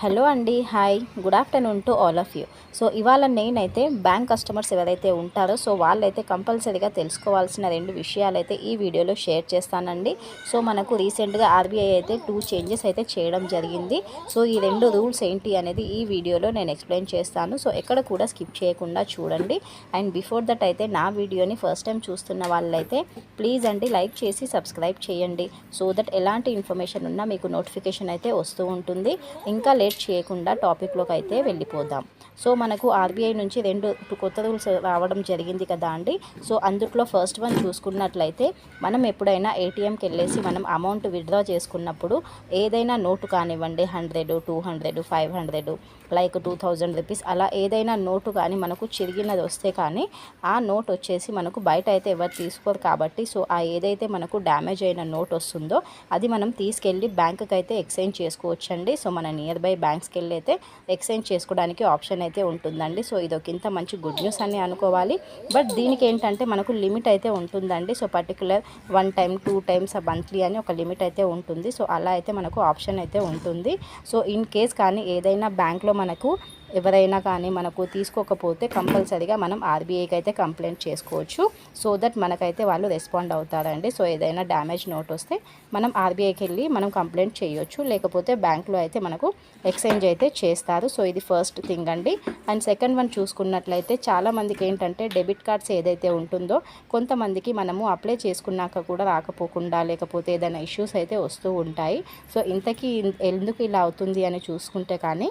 Hello అండి hi. Good afternoon to all of you. So ఇవాళ నేనైతే బ్యాంక్ కస్టమర్స్ ఎవరైతే ఉంటారో సో వాళ్ళైతే కంపల్సరీగా తెలుసుకోవాల్సిన రెండు విషయాలు అయితే ఈ వీడియోలో షేర్ చేస్తానండి. సో మనకు రీసెంట్గా ఆర్బీఐ అయితే టూ చేంజెస్ అయితే చేయడం జరిగింది. సో ఈ రెండు రూల్స్ ఏంటి అనేది ఈ వీడియోలో నేను ఎక్స్ప్లెయిన్ చేస్తాను. సో ఎక్కడ కూడా స్కిప్ చేయకుండా చూడండి. అండ్ బిఫోర్ దట్ అయితే నా వీడియోని ఫస్ట్ టైం చూస్తున్న వాళ్ళైతే ప్లీజ్ అండి లైక్ చేసి సబ్స్క్రైబ్ చేయండి. సో దట్ ఎలాంటి ఇన్ఫర్మేషన్ ఉన్నా మీకు నోటిఫికేషన్ అయితే వస్తూ ఉంటుంది. ఇంకా లేట్ చేయకుండా టాపిక్లోకి అయితే వెళ్ళిపోదాం. సో మనకు ఆర్బీఐ నుంచి రెండు కొత్త రూల్స్ రావడం జరిగింది కదా అండి. సో అందుట్లో ఫస్ట్ వన్ చూసుకున్నట్లయితే మనం ఎప్పుడైనా ఏటీఎంకి వెళ్ళేసి మనం అమౌంట్ విత్డ్రా చేసుకున్నప్పుడు ఏదైనా నోటు కానివ్వండి hundred two hundred five hundred like two thousand rupees అలా ఏదైనా నోటు కానీ మనకు చిరిగినది వస్తే కానీ ఆ నోట్ వచ్చేసి మనకు బయట అయితే ఎవరు తీసుకోరు కాబట్టి సో ఆ ఏదైతే మనకు డ్యామేజ్ అయిన నోట్ వస్తుందో అది మనం తీసుకెళ్ళి బ్యాంకుకి అయితే ఎక్స్చేంజ్ చేసుకోవచ్చండి. సో మన నియర్ బై బ్యాంక్స్కి వెళ్ళి అయితే ఎక్స్చేంజ్ చేసుకోవడానికి ఆప్షన్ అయితే ఉంటుందండి. సో ఇది ఒక ఇంత మంచి గుడ్ న్యూస్ అని అనుకోవాలి. బట్ దీనికి ఏంటంటే మనకు లిమిట్ అయితే ఉంటుందండి. So particular one time two times monthly అని ఒక లిమిట్ అయితే ఉంటుంది. సో అలా అయితే మనకు ఆప్షన్ అయితే ఉంటుంది. సో ఇన్ కేస్ కానీ ఏదైనా బ్యాంక్లో మనకు ఎవరైనా కానీ మనకు తీసుకోకపోతే కంపల్సరీగా మనం ఆర్బీఐకి అయితే కంప్లైంట్ చేసుకోవచ్చు. సో దట్ మనకైతే వాళ్ళు రెస్పాండ్ అవుతారండి. సో ఏదైనా డ్యామేజ్ నోట్ వస్తే మనం ఆర్బీఐకి వెళ్ళి మనం కంప్లైంట్ చేయొచ్చు. లేకపోతే బ్యాంక్లో అయితే మనకు ఎక్స్చేంజ్ అయితే చేస్తారు. సో ఇది ఫస్ట్ థింగ్ అండి. అండ్ సెకండ్ వన్ చూసుకున్నట్లయితే చాలామందికి ఏంటంటే డెబిట్ కార్డ్స్ ఏదైతే ఉంటుందో కొంతమందికి మనము అప్లై చేసుకున్నాక కూడా రాకపోకుండా లేకపోతే ఏదైనా ఇష్యూస్ అయితే వస్తూ ఉంటాయి. సో ఇంతకీ ఎందుకు ఇలా అవుతుంది అని చూసుకుంటే కానీ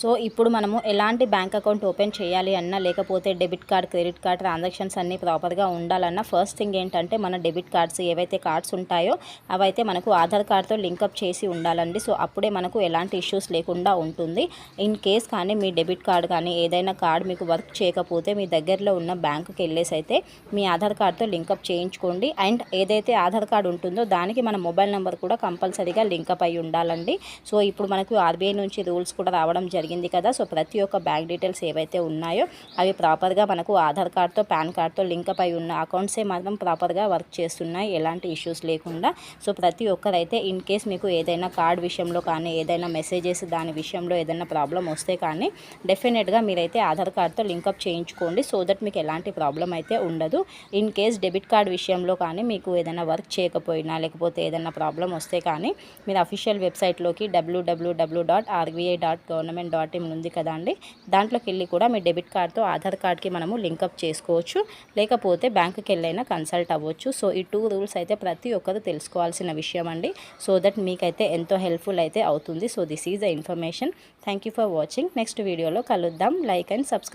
సో ఇప్పుడు మనము ఎలాంటి బ్యాంక్ అకౌంట్ ఓపెన్ చేయాలి అన్నా లేకపోతే debit card credit card transactions అన్నీ ప్రాపర్గా ఉండాలన్నా ఫస్ట్ థింగ్ ఏంటంటే మన డెబిట్ కార్డ్స్ ఏవైతే కార్డ్స్ ఉంటాయో అవైతే మనకు ఆధార్ కార్డ్తో లింకప్ చేసి ఉండాలండి. సో అప్పుడే మనకు ఎలాంటి ఇష్యూస్ లేకుండా ఉంటుంది. ఇన్ కేస్ కానీ మీ డెబిట్ కార్డ్ కానీ ఏదైనా కార్డ్ మీకు వర్క్ చేయకపోతే మీ దగ్గరలో ఉన్న బ్యాంకుకి వెళ్ళేసి అయితే మీ ఆధార్ కార్డ్తో లింకప్ చేయించుకోండి. అండ్ ఏదైతే ఆధార్ కార్డ్ ఉంటుందో దానికి మన మొబైల్ నెంబర్ కూడా కంపల్సరీగా లింకప్ అయి ఉండాలండి. సో ఇప్పుడు మనకు ఆర్బీఐ నుంచి రూల్స్ కూడా రావడం జరిగింది. జరిగింది కదా. సో ప్రతి ఒక్క బ్యాంక్ డీటెయిల్స్ ఏవైతే ఉన్నాయో అవి ప్రాపర్గా మనకు ఆధార్ కార్డ్తో పాన్ కార్డ్తో లింక్ అయి ఉన్న అకౌంట్సే మాత్రం ప్రాపర్గా వర్క్ చేస్తున్నాయి. ఎలాంటి ఇష్యూస్ లేకుండా. సో ప్రతి ఒక్కరైతే ఇన్ కేస్ మీకు ఏదైనా కార్డ్ విషయంలో కానీ ఏదైనా మెసేజెస్ దాని విషయంలో ఏదైనా ప్రాబ్లం వస్తే కానీ డెఫినెట్గా మీరైతే ఆధార్ కార్డ్తో లింకప్ చేయించుకోండి. సో దట్ మీకు ఎలాంటి ప్రాబ్లం అయితే ఉండదు. ఇన్ కేస్ డెబిట్ కార్డ్ విషయంలో కానీ మీకు ఏదైనా వర్క్ చేయకపోయినా లేకపోతే ఏదైనా ప్రాబ్లం వస్తే కానీ మీరు అఫీషియల్ వెబ్సైట్లోకి W W W dot RBI dot government dot in ఉంది కదా అండి? దాంట్లోకి వెళ్ళి కూడా మీ డెబిట్ కార్డ్తో ఆధార్ కార్డ్కి మనము లింకప్ చేసుకోవచ్చు. లేకపోతే బ్యాంకుకి వెళ్ళైనా కన్సల్ట్ అవ్వచ్చు. సో ఈ టూ రూల్స్ అయితే ప్రతి ఒక్కరు తెలుసుకోవాల్సిన విషయం అండి. సో దట్ మీకైతే ఎంతో హెల్ప్ఫుల్ అయితే అవుతుంది. So this is the information. Thank for watching. Next వీడియోలో కలుద్దాం. Like and subscribe.